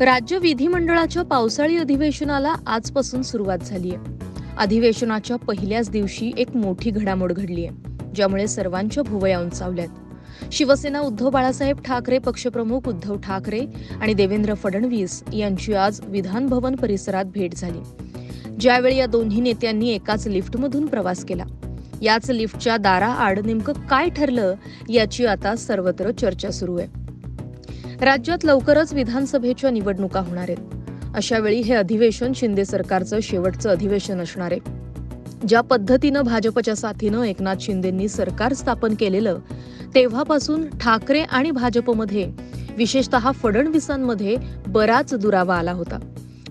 राज्य विधिमंडळाच्या पावसाळी अधिवेशनाला आजपासून सुरुवात झाली आहे अधिवेशनाच्या पहिल्याच दिवशी एक मोठी घडामोड घडली आहे ज्यामुळे सर्वांच्या भुवया उंचावल्यात. शिवसेना उद्धव बाळासाहेब ठाकरे पक्षप्रमुख उद्धव ठाकरे आणि देवेंद्र फडणवीस यांची आज विधान भवन परिसरात भेट झाली. ज्यावेळी या दोन्ही नेत्यांनी एकाच लिफ्टमधून प्रवास केला. याच लिफ्टच्या दाराआड नेमकं काय ठरलं याची आता सर्वत्र चर्चा सुरू आहे. राज्यात लवकरच विधानसभेच्या निवडणुका होणार आहेत. अशावेळी हे अधिवेशन शिंदे सरकारचं शेवटचं अधिवेशन असणार आहे. ज्या पद्धतीनं भाजपच्या साथीनं एकनाथ शिंदेंनी सरकार स्थापन केलेलं तेव्हापासून ठाकरे आणि भाजपमध्ये विशेषतः फडणवीसांमध्ये बराच दुरावा आला होता.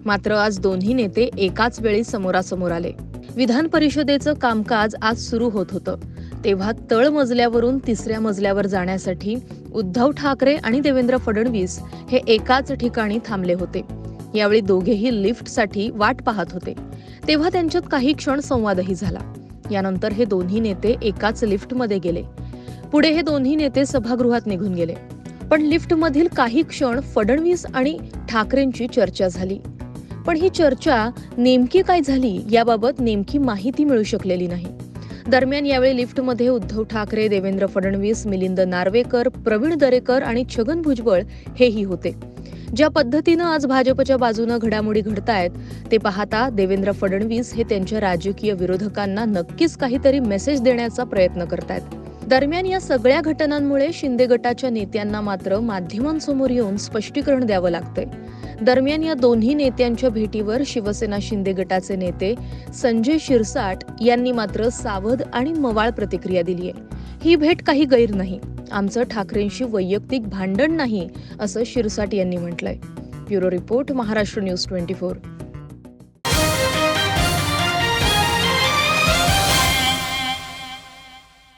मात्र आज दोन्ही नेते एकाच वेळी समोरासमोर आले. विधान परिषदेचं कामकाज आज सुरू होत होतं. तेव्हा तळ मजल्यावरून तिसऱ्या मजल्यावर जाण्यासाठी उद्धव ठाकरे आणि देवेंद्र फडणवीस हे एकाच ठिकाणी थांबले होते. यावेळी दोघेही लिफ्टसाठी वाट पाहत होते. तेव्हा त्यांच्यात काही क्षण संवादही झाला. यानंतर हे दोन्ही नेते एकाच लिफ्टमध्ये गेले. पुढे हे दोन्ही नेते सभागृहात निघून गेले. पण लिफ्टमधील काही क्षण फडणवीस आणि ठाकरेंची चर्चा झाली. पण ही चर्चा नेमकी काय झाली याबाबत नेमकी माहिती मिळू शकलेली नाही. दरम्यान यावेळी लिफ्टमध्ये उद्धव ठाकरे देवेंद्र फडणवीस मिलिंद नार्वेकर प्रवीण दरेकर आणि छगन भुजबळ हेही होते. ज्या पद्धतीनं आज भाजपच्या बाजूनं घडामोडी घडतायत ते पाहता देवेंद्र फडणवीस हे त्यांच्या राजकीय विरोधकांना नक्कीच काहीतरी मेसेज देण्याचा प्रयत्न करतायत. दरम्यान या सगळ्या घटनांमुळे शिंदे गटाच्या नेत्यांना मात्र माध्यमांसमोर येऊन स्पष्टीकरण द्यावं लागतंय. दरम्यान या दोन्ही नेत्यांच्या भेटीवर शिवसेना शिंदे गटाचे नेते संजय शिरसाट यांनी मात्र सावध आणि मवाळ प्रतिक्रिया दिली आहे. ही भेट काही गैर नाही. आमचं ठाकरेंशी वैयक्तिक भांडण नाही असं शिरसाट यांनी म्हटलंय. Bureau report Maharashtra news twenty four.